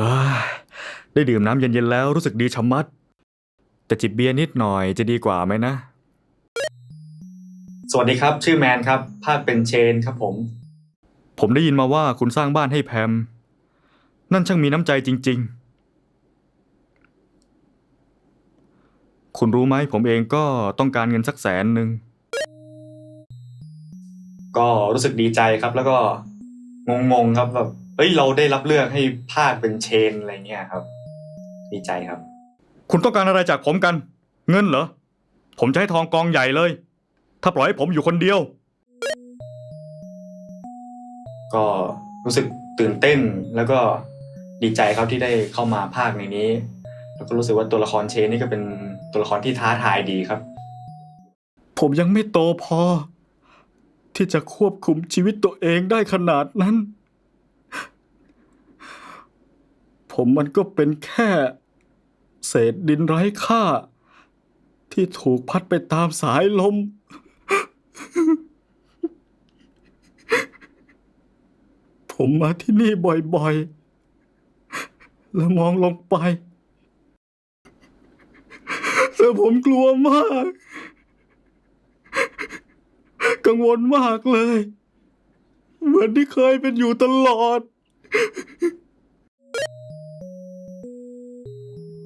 อ้ายได้ดื่มน้ำเย็นๆแล้วรู้สึกดีชะมัด แต่จิบเบียร์นิดหน่อยจะดีกว่าไหมนะ สวัสดีครับ ชื่อแมนครับ ภาคเป็นเชนครับผม ผมได้ยินมาว่าคุณสร้างบ้านให้แพม นั่นช่างมีน้ำใจจริง ๆ คุณรู้ไหมผมเองก็ต้องการเงินสักแสนหนึ่ง ก็รู้สึกดีใจครับแล้วก็งงๆครับแบบเฮ้ยเราได้รับเลือกให้ภาคเป็นเชนอะไรเงี้ยครับดีใจครับ คุณต้องการอะไรจากผมกัน เงินเหรอ ผมจะให้ทองกองใหญ่เลย ถ้าปล่อยให้ผมอยู่คนเดียว ก็รู้สึกตื่นเต้นแล้วก็ดีใจครับที่ได้เข้ามาภาคในนี้ แล้วก็รู้สึกว่าตัวละครเชนนี่ก็เป็นตัวละครที่ท้าทายดีครับ ผมยังไม่โตพอ ที่จะควบคุมชีวิตตัวเองได้ขนาดนั้น ผมมันก็เป็นแค่ เศษดินไร้ค่า ที่ถูกพัดไปตามสายลม ผมมาที่นี่บ่อยๆ แล้วมองลงไป แต่ผมกลัวมาก กังวลมากเลย เหมือนที่เคยเป็นอยู่ตลอด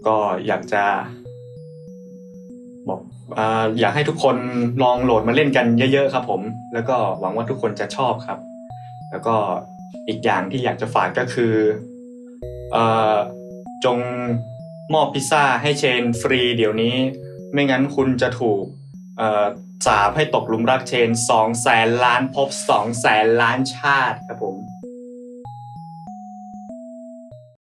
ก็อยากจะบอกออยากให้ทุกคนลองโหลดมาเล่นกันเยอะๆครับ ผม แล้วก็หวังว่าทุกคนจะชอบครับ แล้วก็อีกอย่างที่อยากจะฝากก็คืออจงมอบพิซซ่าให้เชนฟรีเดี๋ยวนี้ ไม่งั้นคุณจะถูกสาปให้ตกหลุมรักเชนสองแสนล้านภพสองแสนล้านชาติครับผม